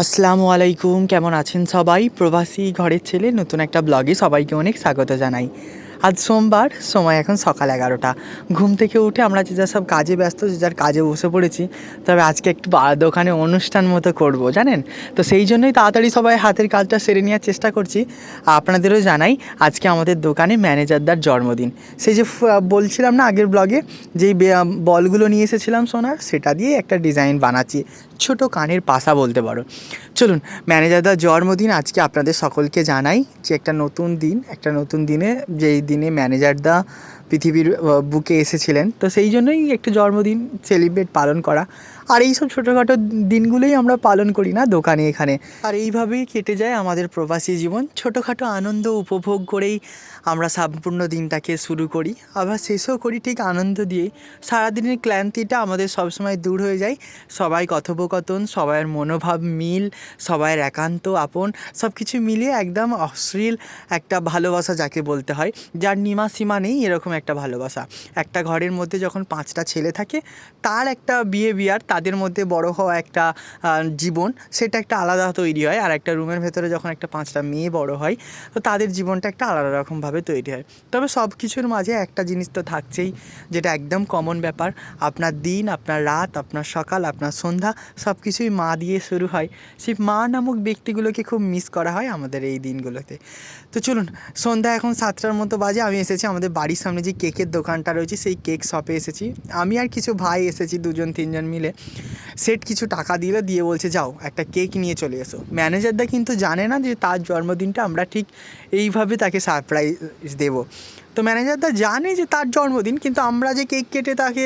আসসালামু আলাইকুম, কেমন আছেন সবাই? প্রবাসী ঘরের ছেলে, নতুন একটা ব্লগে সবাইকে অনেক স্বাগত জানাই। আজ সোমবার, সময় এখন সকাল এগারোটা। ঘুম থেকে উঠে আমরা যে যা সব কাজে ব্যস্ত, যে যার কাজে বসে পড়েছি, তবে আজকে একটু দোকানে অনুষ্ঠান মতো করব, জানেন? তো সেই জন্যই তাড়াতাড়ি সবাই হাতের কাজটা সেরে নেওয়ার চেষ্টা করছি। আপনাদেরও জানাই, আজকে আমাদের দোকানে ম্যানেজারদার জন্মদিন। সেই যে বলছিলাম না আগের ব্লগে, যেই বলগুলো নিয়ে এসেছিলাম সোনার, সেটা দিয়ে একটা ডিজাইন বানাচ্ছি। ছোট কানের পাশা বলতে পারো। চলুন ম্যানেজারদার জন্মদিন আজকে আপনাদের সকলকে জানাই যে একটা নতুন দিন, একটা নতুন দিনে, যেই দিনে ম্যানেজারদা পৃথিবীর বুকে এসেছিলেন। তো সেই জন্যই একটা জন্মদিন সেলিব্রেট পালন করা। আর এই সব ছোটোখাটো দিনগুলোই আমরা পালন করি না দোকানে, এখানে। আর এইভাবেই কেটে যায় আমাদের প্রবাসী জীবন। ছোটোখাটো আনন্দ উপভোগ করেই আমরা সম্পূর্ণ দিনটাকে শুরু করি। আবার শেষও করি ঠিক আনন্দ দিয়ে সারাদিনের ক্লান্তিটা আমাদের সবসময় দূর হয়ে যায়। সবাই কথোপকথন সবার মনোভাব মিল, সবাইয়ের একান্ত আপন সব কিছু মিলিয়ে একদম অশ্লীল একটা ভালোবাসা যাকে বলতে হয়, যার নিমা সীমা নেই এরকম একটা ভালোবাসা। একটা ঘরের মধ্যে যখন পাঁচটা ছেলে থাকে, তার একটা বিয়ে বিয়ার তাদের মধ্যে বড় হওয়া একটা জীবন, সেটা একটা আলাদা তৈরি হয়। আর একটা রুমের ভেতরে যখন একটা পাঁচটা মেয়ে বড় হয়, তো তাদের জীবনটা একটা আলাদা রকমভাবে তৈরি হয়। তবে সব কিছুর মাঝে একটা জিনিস তো থাকছেই, যেটা একদম কমন ব্যাপার। আপনার দিন, আপনার রাত, আপনার সকাল, আপনার সন্ধ্যা, সব কিছুই মা দিয়ে শুরু হয়। সেই মা নামক ব্যক্তিগুলোকে খুব মিস করা হয় আমাদের এই দিনগুলোতে। তো চলুন, সন্ধ্যা এখন সাতটার মতো বাজে, আমি এসেছি আমাদের বাড়ির সামনে যে কেকের দোকানটা রয়েছে, সেই কেক শপে এসেছি। আমি আর কিছু ভাই এসেছি, দুজন, তিনজন মিলে। সেট কিছু টাকা দিলে দিয়ে বলছে, যাও, একটা কেক নিয়ে চলে এসো। ম্যানেজারদা কিন্তু জানে না যে তার জন্মদিনটা আমরা ঠিক এইভাবে তাকে সারপ্রাইজ দেবো। তো ম্যানেজারদা জানে যে তার জন্মদিন, কিন্তু আমরা যে কেক কেটে তাকে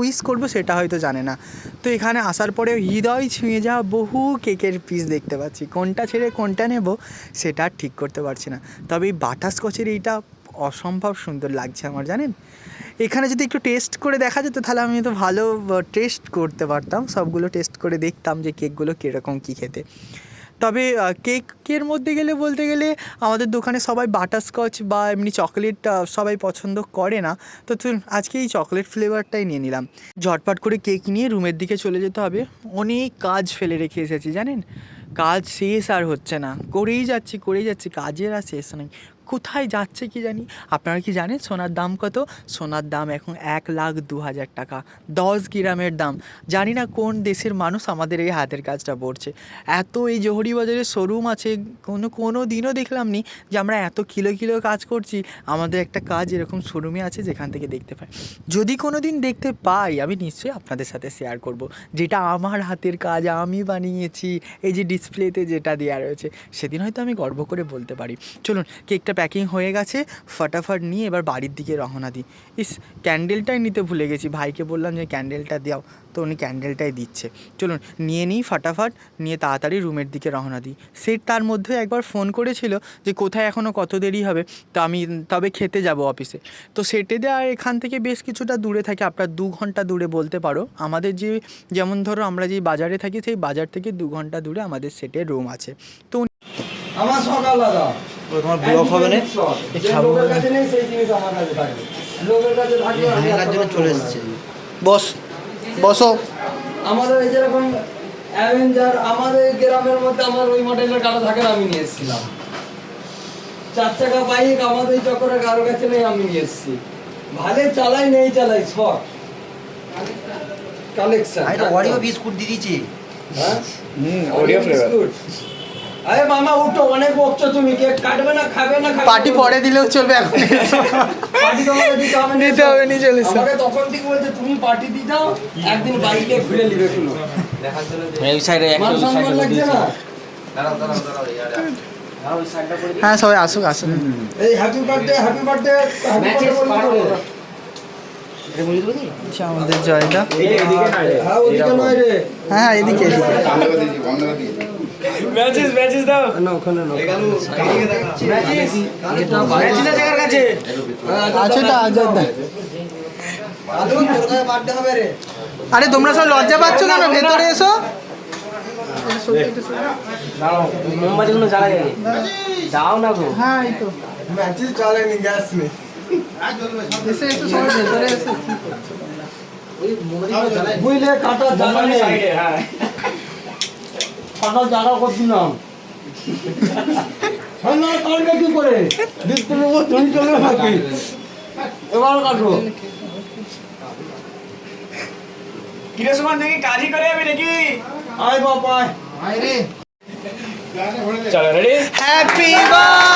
উইশ করব সেটা হয়তো জানে না। তো এখানে আসার পরে হৃদয় ছুঁয়ে যাওয়া বহু কেকের পিস দেখতে পাচ্ছি। কোনটা ছেড়ে কোনটা নেব সেটা ঠিক করতে পারছি না। তবে এই বাটারস্কচের এইটা অসম্ভব সুন্দর লাগছে আমার, জানেন? এখানে যদি একটু টেস্ট করে দেখা যেত, তাহলে আমি তো ভালো টেস্ট করতে পারতাম। সবগুলো টেস্ট করে দেখতাম যে কেকগুলো কীরকম, কী খেতে। তবে কেকের মধ্যে গেলে বলতে গেলে আমাদের দোকানে সবাই বাটারস্কচ বা এমনি চকলেট সবাই পছন্দ করে না। তো আজকে এই চকলেট ফ্লেভারটাই নিয়ে নিলাম। ঝটপট করে কেক নিয়ে রুমের দিকে চলে যেতে হবে। অনেক কাজ ফেলে রেখে এসেছি, জানেন? কাজ শেষ আর হচ্ছে না। করেই যাচ্ছি করেই যাচ্ছি, কাজের আর শেষ নেই। কোথায় যাচ্ছে কি জানি? আপনারা কি জানেন সোনার দাম কত? সোনার দাম এখন এক লাখ দু হাজার টাকা। দশ গ্রামের দাম। জানি না কোন দেশের মানুষ আমাদের এই হাতের কাজটা পড়ছে এত এই জহুরি বাজারে শোরুম আছে, কোনো কোনো দিনও দেখলাম নি যে আমরা এত কিলো কিলো কাজ করছি। আমাদের একটা কাজ এরকম শোরুমে আছে, যেখান থেকে দেখতে পাই। যদি কোনো দিন দেখতে পাই, আমি নিশ্চয়ই আপনাদের সাথে শেয়ার করব। যেটা আমার হাতের কাজ, আমি বানিয়েছি। এই যে ডিসপ্লেতে যেটা দেওয়া রয়েছে, সেদিন হয়তো আমি গর্ব করে বলতে পারি। চলুন কেকটা প্যাকিং হয়ে গেছে, ফটাফট নিয়ে এবার বাড়ির দিকে রওনা দিই। ইস ক্যান্ডেলটাই নিতে ভুলে গেছি। ভাইকে বললাম যে ক্যান্ডেলটা দাও। তো উনি ক্যান্ডেলটাই দিচ্ছে। চলুন, নিয়ে নিই ফাটাফাট, নিয়ে তাড়াতাড়ি রুমের দিকে রওনা দিই। সে তার মধ্যে একবার ফোন করেছিল যে, কোথায় এখনও কত দেরি হবে? তো আমি তবে খেতে যাব অফিসে তো সেটে দেওয়া এখান থেকে বেশ কিছুটা দূরে থাকে, আপনার দু ঘণ্টা দূরে বলতে পারো। আমাদের যে, যেমন ধরো, আমরা যেই বাজারে থাকি, সেই বাজার থেকে দু ঘণ্টা দূরে আমাদের সেটের রুম আছে। তো আমার সকাল দাদা তোমার ব্লক হবে না? হ্যাঙ্গার জন্য চলে এসেছে। বস বসো। আমাদের এই যেরকম অ্যাভেঞ্জার আমাদের গ্রামের মধ্যে আমার ওই মডেলের গাড়ি থাকে আমি নিয়ে এসেছিলাম। চার চাকা বাইক আমাদের এই চক্করে কারও কাছে নেই আমি নিয়ে এসেছি। ভালে চালাই নেই চালাই শখ কালেকশন তো অরিও বিস্কুট দিয়ে দিয়েছি। হ্যাঁ? হুম ওরিও ফ্লেভার বিস্কুট। আরে মামা উঠো অনেক বকছো তুমি কেক কাটবে না খাবে না খাবে পার্টি পরে দিলেও চলবে এখন। পার্টি তোমাকে দিতে হবে না। দিতে হবে, নিয়ে চলে আমাকে তখন থেকে বলছে তুমি পার্টি দাও একদিন বাইকে ঘুরে নিবে শুনো। এই সাইডে সম্মান লাগছে না? হ্যাঁ সবাই আসুক আসুক। এই happy birthday happy birthday happy birthday আমাদের জয়দা হ্যাঁ হ্যাঁ হ্যাঁ এদিকে এদিকে। ম্যাচেস ম্যাচেস দাও। না ওখানে না। ম্যাচেসের জায়গার কাছে? আছে তো আজাদ বার্থডে আরে তোমরা সব লজ্জা পাচ্ছ কেন? ভেতরে এসো। মোমবাতি কোনো জ্বালা যায়নি যাও না গো। হ্যাঁ এই তো। ম্যাচেস চলেনি গ্যাস নেই। এসে এসে সবাই ভেতরে এসে। বুঝলে কাটা জ্বালা নেই। সাইডে হ্যাঁ। করছিলাম সন্ধ্যা কালকে কি করে? বিস্কুটের উপর চলে চলে থাকি এবার কাটো। কিরে সুমন দেখি কাজই করে আমি দেখি আয় বাবা চলো রেডি হ্যাপি বার্থডে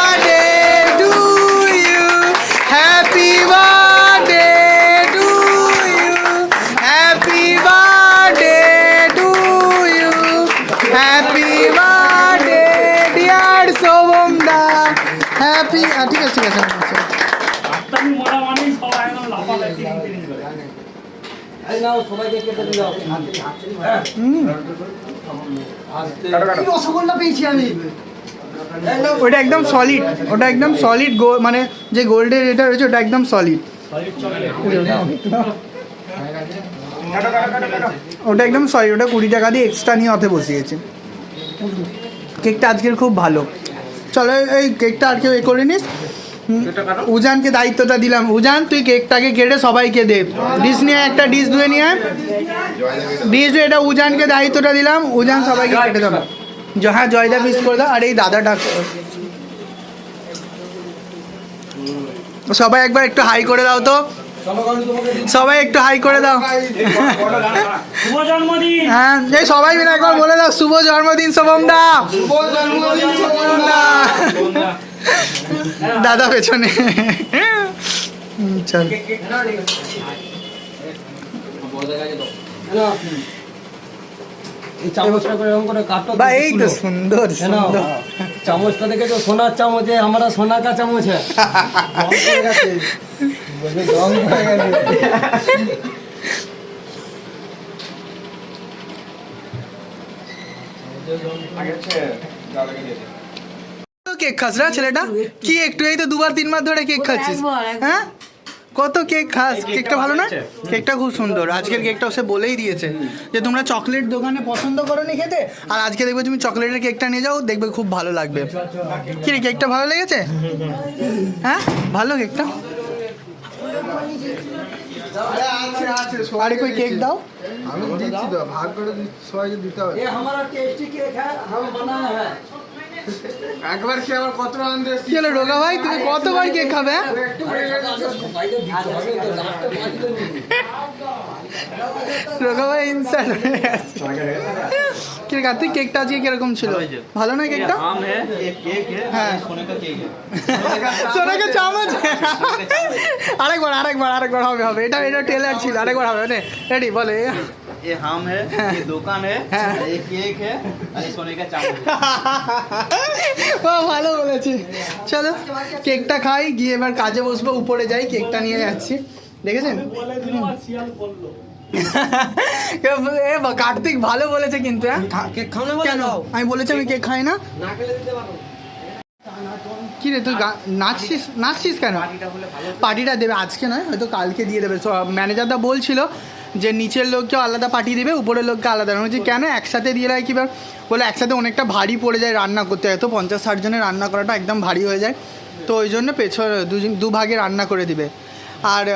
ওটা একদম সলিড ওটা একদম সলিড মানে যে গোল্ডের এটা রয়েছে, ওটা একদম সলিড ওটা একদম সলিড ওটা কুড়ি টাকা দিয়ে এক্সট্রা নিয়ে অতে বসিয়েছে। কেকটা আজকের খুব ভালো। চলো, এই কেকটা আর কেউ এ করে নিস। উজানকে দায়িত্বটা দিলাম। উজান তুই কেকটাকে কেটে সবাইকে দে। ডিশ নিয়ে একটা ডিশ ধুয়ে নিয়ে। ডিশ ধুয়ে এটা উজানকে দায়িত্বটা দিলাম। উজান সবাইকে কেটে দেবো। হ্যাঁ জয়দা পিস করে দাও। আর এই দাদাটা সবাই একবার একটু হাই করে দাও তো। সবাই একটু হাই করে দাও। হ্যাঁ এই সবাই মিলে একবার বলে দাও শুভ জন্মদিন শুভম দা। দা। দাদা পেছনে। চল। বা এই তো সুন্দর সোনার চামচে আমরা সোনা কা চামচ আগে কেক খাস রা ছেলেটা? কি একটু? এই তো দুবার তিনবার ধরে কেক খাচ্ছিস। হ্যাঁ? কত কেক খাস? কেকটা ভালো না? কেকটা খুব সুন্দর। আজকের কেকটা সে বলেই দিয়েছে যে তোমরা চকলেট দোকানে পছন্দ করো নি খেতে? আর আজকে দেখবে তুমি চকলেটের কেকটা নিয়ে যাও দেখবে খুব ভালো লাগবে। কি রে কেকটা ভালো লেগেছে? হ্যাঁ? ভালো কেকটা? আরে কই কেক দাও। আমি দিচ্ছি তো ভাগ করে দিচ্ছি সবাইকে দিতে হবে। একবার কি আবার কত ভাই? তুমি কতবার কেক খাবে? রোগা ভাই ইনসার কি কেকটা আজকে কীরকম ছিল? ভালো না কেকটা? হ্যাঁ। সোনা কে চামচ আরেকবার আরেকবার আরেকবার হবে হবে। এটা এটা টেলার ছিল। আরেকবার হবে রেডি বলে ये आम है ये दुकान है हाँ। ये केक है और ये सोने का चावल है ও ভালো বলেছি চলো কেকটা খাই গিয়ে এবার কাজে বসবো উপরে যাই কেকটা নিয়ে যাচ্ছি দেখেছেন এ বা- কার্তিক ভালো বলেছে কিন্তু হ্যাঁ কেক খাও না কেন আমি বলেছি আমি কেক খাই না না খেলে দিতে পারো কি রে তুই গা- নাচছিস নাচছিস কেন পার্টিটা দেবে আজকে নয় হয়তো কালকে দিয়ে দেবে ম্যানেজারটা বলছিল যে নিচের লোককে আলাদা পাঠিয়ে দেবে উপরের লোককে আলাদা। বলছি কেন? একসাথে দিয়ে দেয় কি ব্যাপার? বলে একসাথে অনেকটা ভারী পড়ে যায় রান্না করতে। হয় তো পঞ্চাশ ষাট জনের রান্না করাটা একদম ভারী হয়ে যায়। তো ওই জন্য পেছন দুজন দু ভাগে রান্না করে দিবে। আর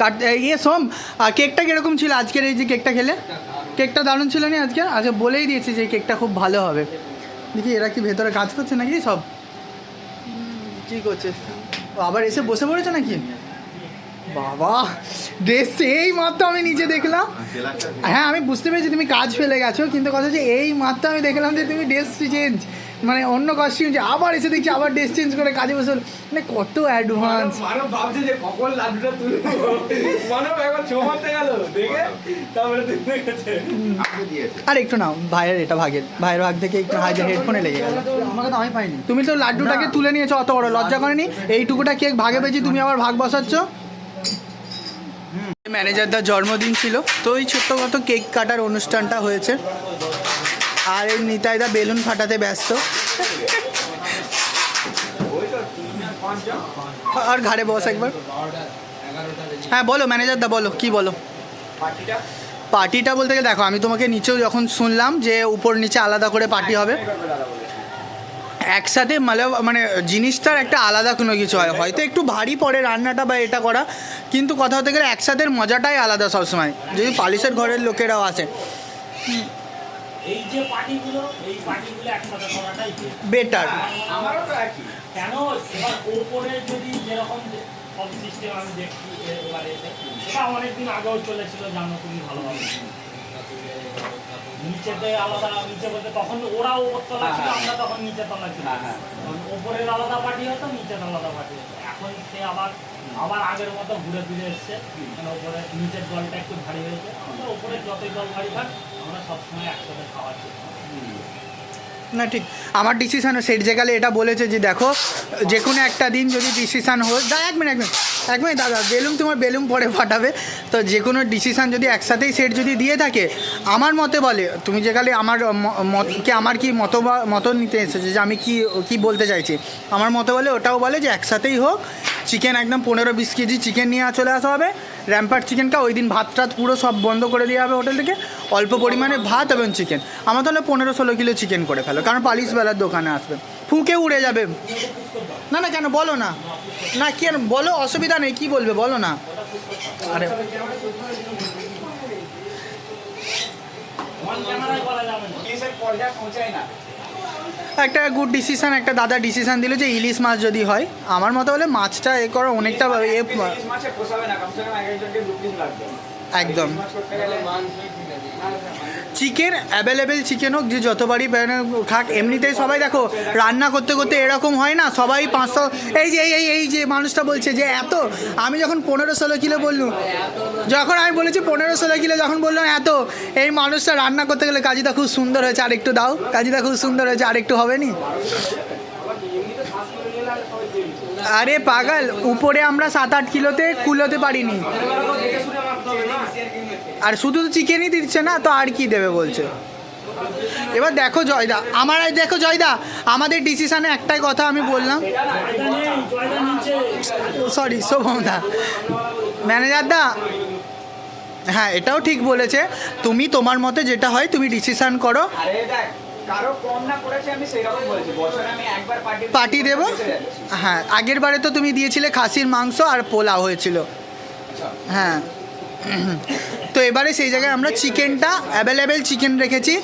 কাট ইয়ে সোম কেকটা কীরকম ছিল আজকের এই যে কেকটা খেলে? কেকটা দারুণ ছিল না আজকে? আজকে বলেই দিয়েছি যে কেকটা খুব ভালো হবে। দেখি এরা কি ভেতরে কাজ করছে নাকি সব? কি করছে? আবার এসে বসে পড়েছে নাকি? বাবা ড্রেস এই মাত্র আমি নিজে দেখলাম। হ্যাঁ আমি বুঝতে পেরেছি তুমি কাজ ফেলে গেছো কিন্তু কথা হচ্ছে এই মাত্র আমি দেখলাম যে তুমি ড্রেস চেঞ্জ মানে অন্য কস্টিউম যে আবার এসে দেখছি আবার ড্রেস চেঞ্জ করে কাজে বসে মানে কত অ্যাডভান্স মানব ভাবছে যে কখন লাড্ডুটা তুলবো। মানব একবার ছো মারতে গেল দেখে তারপরে দেখেছে আর একটু নাও ভাইয়ের এটা ভাগের ভাইয়ের ভাগ থেকে একটু হাজার হেডফোনে লেগে গেল। আমাকে তো আমি পাইনি। তুমি তো লাড্ডুটাকে তুলে নিয়েছো অত বড় লজ্জা করেনি? এইটুকুটা কেক ভাগে পেয়েছি তুমি আবার ভাগ বসাচ্ছ? ম্যানেজারদার জন্মদিন ছিল। তো ওই ছোট্ট মতো কেক কাটার অনুষ্ঠানটা হয়েছে। আর এই নিতাইদা বেলুন ফাটাতে ব্যস্ত। আর ঘাড়ে বস একবার। হ্যাঁ বলো ম্যানেজারদা, বলো, কি বলো? পার্টিটা পার্টিটা বলতে গেলে দেখো, আমি তোমাকে নিচেও যখন শুনলাম যে উপর নিচে আলাদা করে পার্টি হবে একসাথে মানে মানে জিনিসটার একটা আলাদা কোনো কিছু হয়। হয়তো একটু ভারী পড়ে রান্নাটা বা এটা করা কিন্তু কথা হতে গেলে একসাথে মজাটাই আলাদা সবসময় যদি পালিশের ঘরের লোকেরাও আসে। এই যে পার্টিগুলো এই পার্টিগুলো একসাথে করাটাই বেটার আমারও তো একই। কেন এবার ওপরে যদি যেরকম সব সিস্টেম আমি দেখছি এবারে এটা অনেকদিন আগেও চলেছিল জানো তুমি ভালোভাবে। নিচেতে আলাদা নিচে বলতে তখন ওরাও ওপরতলা ছিল আমরা তখন নিচে তলা ছিল ওপরের আলাদা পার্টি হতো নিচের আলাদা পার্টি হতো। এখন সে আবার আবার আগের মতো ঘুরে ফিরে এসছে। মানে ওপরে নিচের জলটা একটু ভারী হয়েছে। আমরা ওপরে যতই জল ভারী থাক আমরা সবসময় একসাথে খাওয়া করি। না, ঠিক। আমার ডিসিশানও সেট জায়গালে এটা বলেছে যে দেখো, যে কোনো একটা দিন যদি ডিসিশান হয় দা, এক মিনিট এক মিনিট এক মিনিট, দাদা, বেলুম তোমার বেলুম পরে ফাটাবে তো যে কোনো ডিসিশান যদি একসাথেই সেট যদি দিয়ে থাকে, আমার মতে বলে, তুমি যেখানে আমার মতকে আমার কি মত মত নিতে এসেছে যে আমি কি কি বলতে চাইছি? আমার মতে বলে, ওটাও বলে যে একসাথেই হোক চিকেন একদম পনেরো বিশ কেজি চিকেন নিয়ে চলে আসা হবে। র্যাম্পার চিকেনটা ওই দিন ভাত টাত পুরো সব বন্ধ করে দেওয়া হবে হোটেল থেকে। অল্প পরিমাণে ভাত এবং চিকেন আমার তাহলে পনেরো ষোলো কিলো চিকেন করে ফেলো কারণ পালিশ বেলার দোকানে আসবে। ফুঁকে উড়ে যাবে। না না কেন? বলো না। না কেন? বলো অসুবিধা নেই কী বলবে? বলো না। আরে। একটা গুড ডিসিশান একটা দাদা ডিসিশান দিল যে ইলিশ মাছ যদি হয় আমার মতো বলে মাছটা এ করো অনেকটা একদম। চিকেন অ্যাভেলেবেল চিকেন হোক, যে যতবারই খাক এমনিতেই সবাই দেখো, রান্না করতে করতে এরকম হয় না, সবাই পাঁচশো, এই যে, এই এই যে মানুষটা বলছে যে এত, আমি যখন পনেরো ষোলো কিলো বললুম, যখন আমি বলেছি পনেরো ষোলো কিলো, যখন বললাম এত, এই মানুষটা রান্না করতে গেলে কাজিদা খুব সুন্দর হয়েছে, আরেকটু দাও কাজিদা খুব সুন্দর হয়েছে, আরেকটু হবে নি আরে পাগল, উপরে আমরা সাত আট কিলোতে কুলোতে পারিনি। আর শুধু তো চিকেনই দিচ্ছে না, তো আর কি দেবে বলছে? এবার দেখো জয়দা, আমার দেখো জয়দা, আমাদের ডিসিশনে একটাই কথা আমি বললাম। সরি শোভমদা ম্যানেজার দা হ্যাঁ এটাও ঠিক বলেছে। তুমি তোমার মতে যেটা হয়, তুমি ডিসিশন করো। কারও কম না করেছে আমি সেই রকম বছরে আমি একবার পার্টি পার্টি দেবো? হ্যাঁ আগের বারে তো তুমি দিয়েছিলে খাসির মাংস আর পোলাও হয়েছিল। হ্যাঁ। তো এবারে সেই জায়গায় আমরা চিকেনটা অ্যাভেলেবেল চিকেন রেখেছি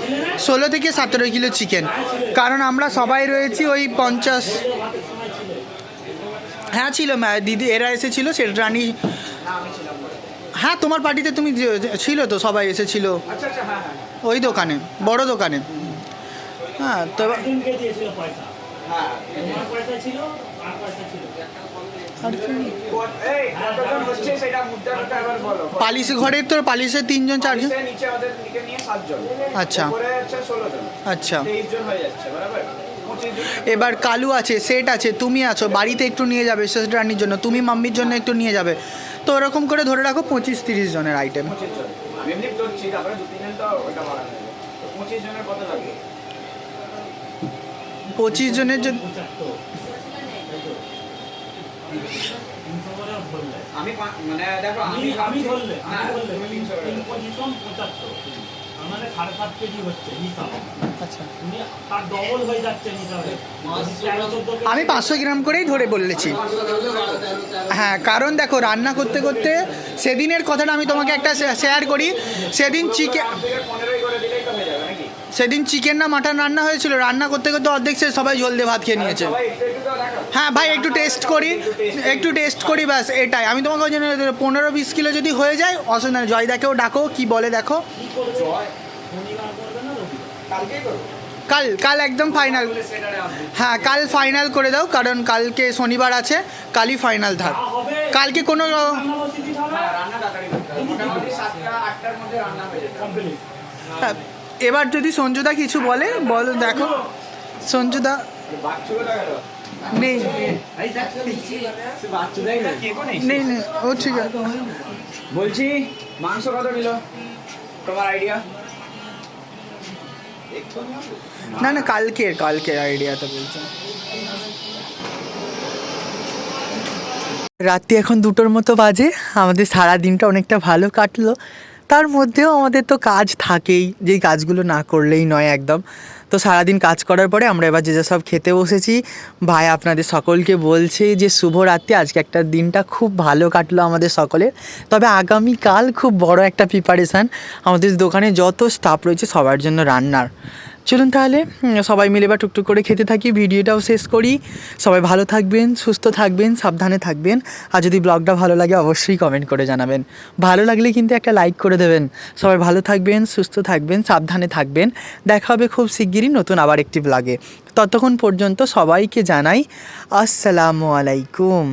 ষোলো থেকে সতেরো কিলো চিকেন কারণ আমরা সবাই রয়েছি ওই পঞ্চাশ হ্যাঁ ছিল দিদি এরা এসেছিল সেটা রানী হ্যাঁ তোমার পার্টিতে তুমি ছিল তো সবাই এসেছিল। আচ্ছা আচ্ছা হ্যাঁ হ্যাঁ। ওই দোকানে বড় দোকানে। হ্যাঁ তো এবার- একজনকে দিয়েছিল পয়সা। হ্যাঁ। পালিশ ঘরের তো পালিশে তিনজন চারজন? আচ্ছা। আচ্ছা। হয়ে এবার কালু আছে সেট আছে তুমি আছো বাড়িতে একটু নিয়ে যাবে শেষ রান্নির জন্য তুমি মাম্মির জন্য একটু নিয়ে যাবে। তো ওরকম করে ধরে রাখো পঁচিশ তিরিশ জনের আইটেম পঁচিশ জন আমি এমনি ধরছি তারপরে দু তিনজন তো ওটা বাড়ানো যাবে তো পঁচিশ জনের কত লাগবে পঁচিশ জনের জন্য পঁচাত্তর তিনশো করে বললে আমি মানে দেখো আমি আমি আমি ধরলে হ্যাঁ আমি ধরলে তুমি তিনশো করে তিন দাও। পজিশন পঁচাত্তর। মানে সাড়ে সাত কেজি হচ্ছে হিসাব আচ্ছা। তার ডবল হয়ে যাচ্ছে হিসাবে তেরো চোদ্দ কেজি আমি পাঁচশো গ্রাম করেই ধরে বলেছি। হ্যাঁ কারণ দেখো রান্না করতে করতে সেদিনের কথাটা আমি তোমাকে একটা শেয়ার করি। সেদিন চিকেন গ্রাম থেকে পনেরোই করে দিলেই তো হয়ে যাবে নাকি সেদিন চিকেন না মাটন রান্না হয়েছিল রান্না করতে করতে অর্ধেক সে সবাই জল দিয়ে ভাত খেয়ে নিয়েছে। হ্যাঁ ভাই একটু টেস্ট করি একটু টেস্ট করি। ব্যাস এটাই। আমি তোমাকে ওই জন্য পনেরো বিশ কিলো যদি হয়ে যায় অসুবিধা নেই। জয়দাকেও ডাকো কি বলে দেখো। কাল কাল একদম ফাইনাল হ্যাঁ কাল ফাইনাল করে দাও কারণ কালকে শনিবার আছে কালই ফাইনাল থাক কালকে কোনো হ্যাঁ এবার যদি সঞ্জুদা কিছু বলে বল দেখো। সঞ্জুদা। নেই। নেই ও ঠিক আছে। বলছি মাংস কত নিল? তোমার আইডিয়া না না কালকে কালকে আইডিয়াটা বলছি। রাত্রি এখন দুটোর মতো বাজে। আমাদের সারা দিনটা অনেকটা ভালো কাটলো। তার মধ্যেও আমাদের তো কাজ থাকেই যেই কাজগুলো না করলেই নয় একদম। তো সারাদিন কাজ করার পরে আমরা এবার যে যা সব খেতে বসেছি, ভাই আপনাদের সকলকে বলছে যে শুভরাত্রি, আজকে একটা দিনটা খুব ভালো কাটলো আমাদের সকলের। তবে আগামীকাল খুব বড় একটা প্রিপারেশান আমাদের দোকানে যত স্টাফ রয়েছে সবার জন্য রান্নার। চলুন তাহলে সবাই মিলে এবার টুকটুক করে খেতে থাকি, ভিডিওটাও শেষ করি। সবাই ভালো থাকবেন, সুস্থ থাকবেন, সাবধানে থাকবেন। আর যদি ব্লগটা ভালো লাগে, অবশ্যই কমেন্ট করে জানাবেন। ভালো লাগলে কিন্তু একটা লাইক করে দেবেন। সবাই ভালো থাকবেন, সুস্থ থাকবেন, সাবধানে থাকবেন। দেখা হবে খুব শিগগিরই নতুন আবার একটি ব্লগে ততক্ষণ পর্যন্ত সবাইকে জানাই, আসসালামু আলাইকুম।